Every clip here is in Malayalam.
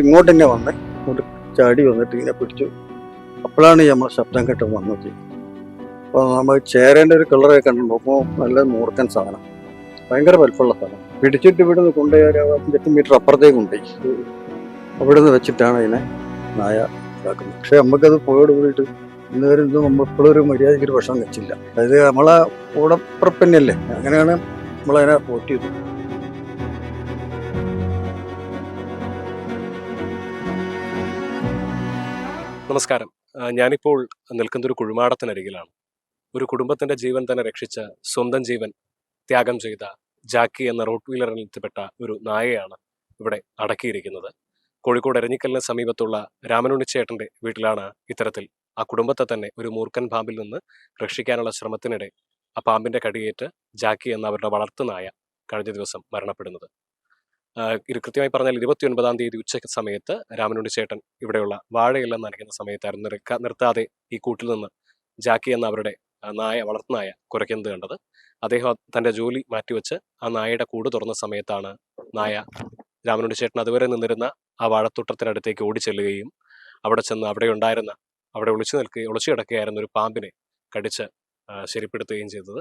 ഇങ്ങോട്ട് തന്നെ വന്ന്. ഇങ്ങോട്ട് ചാടി വന്നിട്ട് ഇങ്ങനെ പിടിച്ചു. അപ്പോഴാണ് ഈ നമ്മളെ ശബ്ദം കേട്ട് വന്നത്. അപ്പോൾ നമ്മൾ ചേരേന്റെ ഒരു കളറൊക്കെ കണ്ടു നോക്കുമ്പോൾ നല്ല മൂർക്കൻ സാധനം. ഭയങ്കര വലുപ്പമുള്ള സാധനം. പിടിച്ചിട്ട് ഇവിടെ നിന്ന് കൊണ്ടുപോയി ഒരു അഞ്ചെട്ട് മീറ്റർ അപ്പുറത്തേക്ക് കൊണ്ടുപോയി. അവിടെ നിന്ന് വെച്ചിട്ടാണ് അതിനെ നായ ഇതാക്കുന്നത്. പക്ഷേ നമുക്കത് പോയോട് കൂടിയിട്ട് ഇന്ന് വരെ നമ്മൾ ഇപ്പോഴും ഒരു മര്യാദയ്ക്ക് ഒരു ഭക്ഷണം വെച്ചില്ല അതായത് നമ്മളെ കൂടപ്പുറപ്പ് തന്നെയല്ലേ അങ്ങനെയാണ് നമ്മളതിനെ പോറ്റിയത്. നമസ്കാരം. ഞാനിപ്പോൾ നിൽക്കുന്ന ഒരു കുഴിമാടത്തിനരികിലാണ്. ഒരു കുടുംബത്തിന്റെ ജീവൻ തന്നെ രക്ഷിച്ച സ്വന്തം ജീവൻ ത്യാഗം ചെയ്ത ജാക്കി എന്ന റോട്ട് എത്തിപ്പെട്ട ഒരു നായയാണ് ഇവിടെ അടക്കിയിരിക്കുന്നത്. കോഴിക്കോട് എരഞ്ഞിക്കലിന് സമീപത്തുള്ള രാമനുണ്ണിച്ചേട്ടന്റെ വീട്ടിലാണ് ഇത്തരത്തിൽ ആ കുടുംബത്തെ തന്നെ ഒരു മൂർഖൻ പാമ്പിൽ നിന്ന് രക്ഷിക്കാനുള്ള ശ്രമത്തിനിടെ ആ പാമ്പിന്റെ കടിയേറ്റ് ജാക്കി എന്ന അവരുടെ വളർത്തുനായ കഴിഞ്ഞ ദിവസം മരണപ്പെടുന്നത്. ഇത് കൃത്യമായി പറഞ്ഞാൽ ഇരുപത്തി ഒൻപതാം തീയതി ഉച്ചയ്ക്ക് സമയത്ത് രാമനുണ്ണി ചേട്ടൻ ഇവിടെയുള്ള വാഴയെല്ലാം നനയ്ക്കുന്ന സമയത്തായിരുന്നു നിർക്ക നിർത്താതെ ഈ കൂട്ടിൽ നിന്ന് ജാക്കി എന്ന അവരുടെ നായ വളർത്തുനായ കുരയ്ക്കുന്നത് കണ്ടത്. അദ്ദേഹം തന്റെ ജോലി മാറ്റിവെച്ച് ആ നായയുടെ കൂട് തുറന്ന സമയത്താണ് നായ രാമനുണ്ണി ചേട്ടൻ അതുവരെ നിന്നിരുന്ന ആ വാഴത്തോട്ടത്തിനടുത്തേക്ക് ഓടിച്ചെല്ലുകയും അവിടെ ചെന്ന് അവിടെ ഉണ്ടായിരുന്ന അവിടെ ഒളിച്ചു നിൽക്കുകയും ഒളിച്ചു കിടക്കുകയായിരുന്ന ഒരു പാമ്പിനെ കടിച്ച് ശരിപ്പെടുത്തുകയും ചെയ്തത്.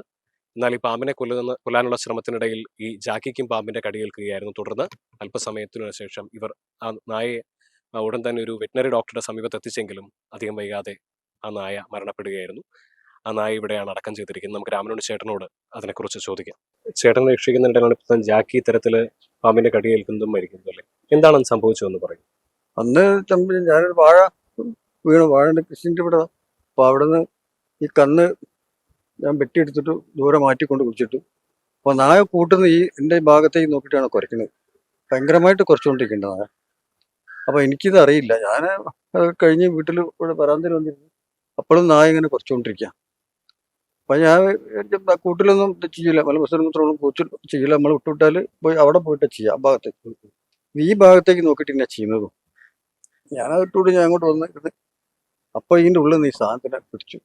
എന്നാൽ ഈ പാമ്പിനെ കൊല്ലുന്ന കൊല്ലാനുള്ള ശ്രമത്തിനിടയിൽ ഈ ജാക്കിക്കും പാമ്പിന്റെ കടിയേൽക്കുകയായിരുന്നു തുടർന്ന് അല്പസമയത്തിനു ശേഷം ഇവർ ആ നായയെ ഉടൻ തന്നെ ഒരു വെറ്റിനറി ഡോക്ടറുടെ സമീപത്ത് എത്തിച്ചെങ്കിലും അധികം വൈകാതെ ആ നായ മരണപ്പെടുകയായിരുന്നു. ആ നായ ഇവിടെയാണ് അടക്കം ചെയ്തിരിക്കുന്നത്. നമുക്ക് രാമനോട് ചേട്ടനോട് അതിനെക്കുറിച്ച് ചോദിക്കാം. ചേട്ടൻ രക്ഷിക്കുന്നിടയിലാണ് ഇപ്പം ജാക്കി ഇത്തരത്തിൽ പാമ്പിന്റെ കടിയേൽക്കുന്നതും മരിക്കുന്നതും അല്ലേ? എന്താണ് സംഭവിച്ചതെന്ന് പറയും. അന്ന് ഞാനൊരു വാഴ വീണു. വാഴ കൃഷിന്റെ ഇവിടെ. അപ്പൊ നിന്ന് ഈ കന്ന് ഞാൻ വെട്ടിയെടുത്തിട്ട് ദൂരെ മാറ്റിക്കൊണ്ട് കുടിച്ചിട്ടു അപ്പൊ നായ കൂട്ടുന്ന ഈ എന്റെ ഭാഗത്തേക്ക് നോക്കിയിട്ടാണ് കുറയ്ക്കുന്നത്. ഭയങ്കരമായിട്ട് കുറച്ചുകൊണ്ടിരിക്കേണ്ട നായ. അപ്പൊ എനിക്കിത് അറിയില്ല. ഞാൻ കഴിഞ്ഞ് വീട്ടിൽ ഇവിടെ വരാന്തയിൽ വന്നിരുന്നു. അപ്പോഴും നായ ഇങ്ങനെ കുറച്ചുകൊണ്ടിരിക്കുക അപ്പൊ ഞാൻ കൂട്ടിലൊന്നും ചെയ്യില്ല മല മലമൂത്രമൊന്നും കൂച്ചു ചെയ്യില്ല നമ്മൾ വിട്ടുവിട്ടാൽ പോയി അവിടെ പോയിട്ട് ചെയ്യാം ആ ഭാഗത്തേക്ക് ഈ ഭാഗത്തേക്ക് നോക്കിയിട്ട് ഇങ്ങനെ ചെയ്യുന്നതും. ഞാനത് വിട്ടുകൂടി ഞാൻ അങ്ങോട്ട് വന്ന് അപ്പോൾ അപ്പൊ ഇതിന്റെ ഉള്ളിൽ നിന്ന് ഈ സാധനത്തിനെ പിടിച്ചു.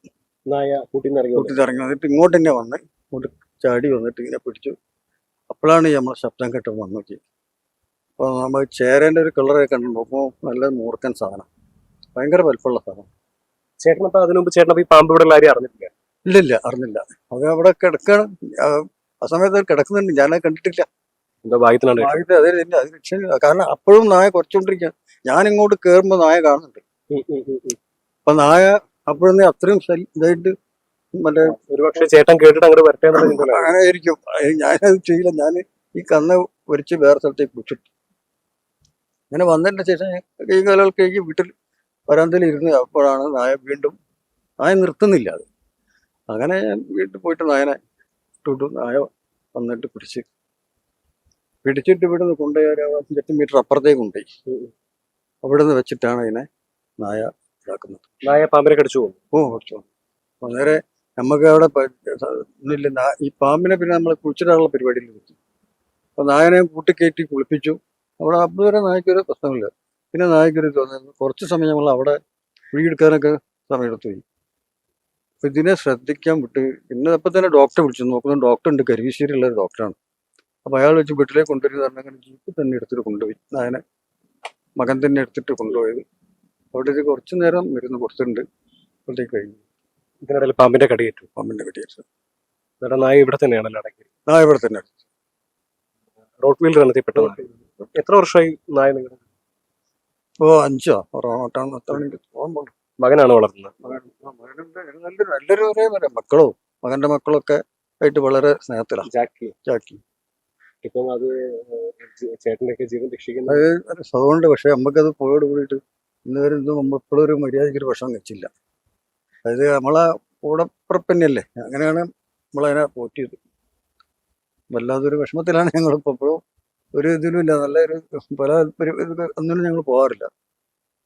നായ കൂട്ടിന്ന് ഇറങ്ങി വന്നത്. കൂട്ടി ഇറങ്ങി വന്നിട്ട് ഇങ്ങോട്ട് തന്നെ വന്ന് ഇങ്ങോട്ട് ചാടി വന്നിട്ട് ഇങ്ങനെ പിടിച്ചു. അപ്പോഴാണ് നമ്മളെ ശബ്ദം കേട്ട് വന്നത്. അപ്പൊ നമ്മൾ ചേരേന്റെ ഒരു കളറൊക്കെ കണ്ടു നോക്കുമ്പോൾ നല്ല മൂർക്കൻ സാധനം. ഭയങ്കര വലുപ്പമുള്ള സാധനം. ചേട്ടനപ്പോ അതിനു മുമ്പ് ചേട്ടനപ്പോ ഈ പാമ്പ് ഇവിടെ കാര്യം അറിഞ്ഞിട്ടില്ല? ഇല്ല ഇല്ല അറിഞ്ഞില്ല. അത് അവിടെ കിടക്കാണ്. ആ, സമയത്ത് കിടക്കുന്നുണ്ട്. ഞാനത് കണ്ടിട്ടില്ല. എന്തോ ഭാഗ്യത്തിനാണ് ഭാഗ്യത്തിൽ ഇല്ല അത് രക്ഷയില്ല. കാരണം അപ്പോഴും നായ കുറച്ചുകൊണ്ടിരിക്കുക ഞാൻ ഇങ്ങോട്ട് കയറുമ്പോൾ നായ കാണുന്നുണ്ട്. അപ്പൊ നായ അപ്പോഴൊന്നും അത്രയും ഇതായിട്ട് മറ്റേ ഒരുപക്ഷെ ചേട്ടൻ കേട്ടിട്ട് അങ്ങോട്ട് വരട്ടെ അങ്ങനെ ആയിരിക്കും ഞാനത് ചെയ്യില്ല. ഞാൻ ഈ കന്ന് ഒരിച്ച് വേറെ സ്ഥലത്തേക്ക് വിട്ടിട്ടു അങ്ങനെ വന്നതിന് ശേഷം കൈ കാലുകൾക്കേക്ക് വീട്ടിൽ വരാന്തയിൽ ഇരുന്ന് അപ്പോഴാണ് നായ വീണ്ടും നായ നിർത്തുന്നില്ല അത്. അങ്ങനെ ഞാൻ വീട്ടിൽ പോയിട്ട് നായനെ ഇട്ടിട്ടു നായ വന്നിട്ട് പിടിച്ച് പിടിച്ചിട്ട് ഇവിടെ നിന്ന് കൊണ്ടുപോയി ഒരു അഞ്ചെട്ട് മീറ്റർ അപ്പുറത്തേക്ക് കൊണ്ടുപോയി. അവിടെ നിന്ന് വെച്ചിട്ടാണ് അതിനെ നായ ഇതാക്കുന്നത്. നായ പാമ്പിനെ കടിച്ചു പോകും. ഓ കുറച്ചു വളരെ നമുക്ക് അവിടെ ഈ പാമ്പിനെ പിന്നെ നമ്മൾ കുളിച്ചിട്ടുള്ള പരിപാടിയിൽ നിർത്തി അപ്പൊ നായനെ കൂട്ടിക്കയറ്റി കുളിപ്പിച്ചു. അവിടെ അതുവരെ നായ്ക്കൊരു പ്രശ്നമില്ല. പിന്നെ നായ്ക്കൊരു തോന്നുന്നു കുറച്ച് സമയം നമ്മൾ അവിടെ കുഴിയെടുക്കാനൊക്കെ സമയമെടുത്തു പോയി. അപ്പൊ ഇതിനെ ശ്രദ്ധിക്കാൻ വിട്ട് പിന്നെ അപ്പം തന്നെ ഡോക്ടറെ വിളിച്ചു. നോക്കുന്ന ഡോക്ടർ ഉണ്ട് കരുവിശ്ശേരിയുള്ള ഒരു ഡോക്ടറാണ്. അപ്പൊ അയാൾ വെച്ച് വീട്ടിലേക്ക് കൊണ്ടുവരുന്ന അങ്ങനെ ജീപ്പ് തന്നെ എടുത്തിട്ട് കൊണ്ടുപോയി. നായനെ മകൻ തന്നെ എടുത്തിട്ട് കൊണ്ടുപോയത്. അവിടെ ഒരു കുറച്ചു നേരം മരുന്ന് കൊടുത്തിട്ടുണ്ട് അപ്പോഴത്തേക്ക് കഴിഞ്ഞു. ഇതിനിടയിൽ പാമ്പിന്റെ കടിയേറ്റു. പാമ്പിന്റെ കടിയേറ്റു. എന്നിട്ട് നായ ഇവിടെ തന്നെയാണല്ലോ അടക്കി നായ ഇവിടെ തന്നെ റോഡ് വീലർ എത്തിപ്പെട്ട നായ. എത്ര വർഷമായി നായ നിങ്ങളുടെ ഓ അഞ്ചോ? തോന്നുന്നുള്ളൂ മകനാണ് വളർത്തുന്നത് ആ മകനുണ്ട് നല്ലൊരു ഒരേ മക്കളോ. മകന്റെ മക്കളൊക്കെ ആയിട്ട് വളരെ സ്നേഹത്തിലാണ് ജാക്കി. ചാക്കി ഇപ്പം അത് ചേട്ടന്റെ ഒക്കെ ജീവൻ രക്ഷിക്കുന്നത് അത് പക്ഷെ നമുക്കത് പോയോട് കൂടിയിട്ട് ഇന്ന് വരെ ഇന്നും നമ്മൾ ഇപ്പോഴും ഒരു മര്യാദയ്ക്ക് ഒരു ഭക്ഷണം കഴിച്ചില്ല. അതായത് നമ്മളെ കൂടപ്പുറപ്പ് തന്നെയല്ലേ അങ്ങനെയാണ് നമ്മളതിനെ പോറ്റിയത്. വല്ലാതൊരു വിഷമത്തിലാണ് ഞങ്ങളിപ്പോൾ ഇപ്പോഴും ഒരു ഇതിലും ഇല്ല. നല്ലൊരു പല ഒന്നിനും ഞങ്ങൾ പോകാറില്ല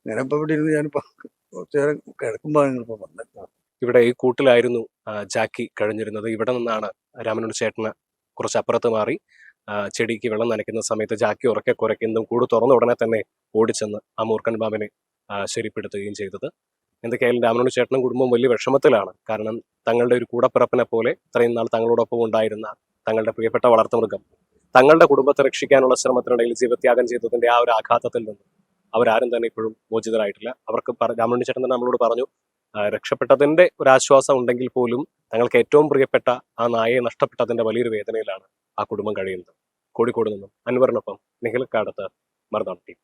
ഞാനിപ്പോൾ ഇവിടെ ഇരുന്ന് ഞാനിപ്പോൾ കുറച്ച് നേരം കിടക്കുമ്പോൾ ഞങ്ങളിപ്പോൾ വന്നത്. ഇവിടെ ഈ കൂട്ടിലായിരുന്നു ജാക്കി കഴിഞ്ഞിരുന്നത്. ഇവിടെ നിന്നാണ് രാമനോട് ചേട്ടന് കുറച്ച് അപ്പുറത്ത് മാറി ചെടിക്ക് വെള്ളം നനയ്ക്കുന്ന സമയത്ത് ജാക്കി ഉറക്കെ കുരയ്ക്കുന്നതും കൂട് തുറന്ന ഉടനെ തന്നെ ഓടിച്ചെന്ന് ആ മൂർക്കൻ ആ, ശരിപ്പെടുത്തുകയും ചെയ്തത്. എന്തൊക്കെയായാലും രാമനോട് ചേട്ടനും കുടുംബവും വലിയ വിഷമത്തിലാണ്. കാരണം തങ്ങളുടെ ഒരു കൂടപ്പിറപ്പിനെ പോലെ ഇത്രയും നാൾ തങ്ങളോടൊപ്പം ഉണ്ടായിരുന്ന തങ്ങളുടെ പ്രിയപ്പെട്ട വളർത്തുമൃഗം. തങ്ങളുടെ കുടുംബത്തെ രക്ഷിക്കാനുള്ള ശ്രമത്തിനിടയിൽ ജീവത്യാഗം ചെയ്തതിന്റെ ആ ഒരു ആഘാതത്തിൽ നിന്ന് അവരാരും തന്നെ ഇപ്പോഴും മോചിതരായിട്ടില്ല. അവർക്ക് രാമനുണ്ണി ചേട്ടൻ തന്നെ നമ്മളോട് പറഞ്ഞു രക്ഷപ്പെട്ടതിന്റെ ഒരു ആശ്വാസം ഉണ്ടെങ്കിൽ പോലും തങ്ങൾക്ക് ഏറ്റവും പ്രിയപ്പെട്ട ആ നായയെ നഷ്ടപ്പെട്ടതിന്റെ വലിയൊരു വേദനയിലാണ് ആ കുടുംബം കഴിയുന്നത്. കോഴിക്കോട് നിന്നും അൻവറിനൊപ്പം നിഖിൽ മറുനടത്തി മറുനാട് ടീം.